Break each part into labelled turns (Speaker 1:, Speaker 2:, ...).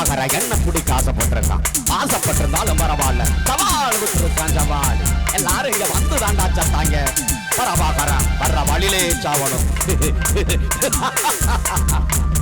Speaker 1: பிரபாகர என்ன
Speaker 2: குடி காசப்பட்டிருக்கான் ஆசைப்பட்டிருந்தாலும் பரவாயில்ல. சவால் விட்டுருக்கான் சவால் எல்லாரும் இங்க வந்து தாண்டா சத்தாங்க. பரபாகரன் வர்ற வழியிலே சாவணும்.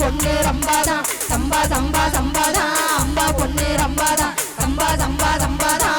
Speaker 1: பொண்ணு
Speaker 3: ரம்பாதான் சம்பா சம்பா சம்பாதான் அம்பா பொண்ணு ரம்பாதான் சம்பா சம்பா சம்பாதான்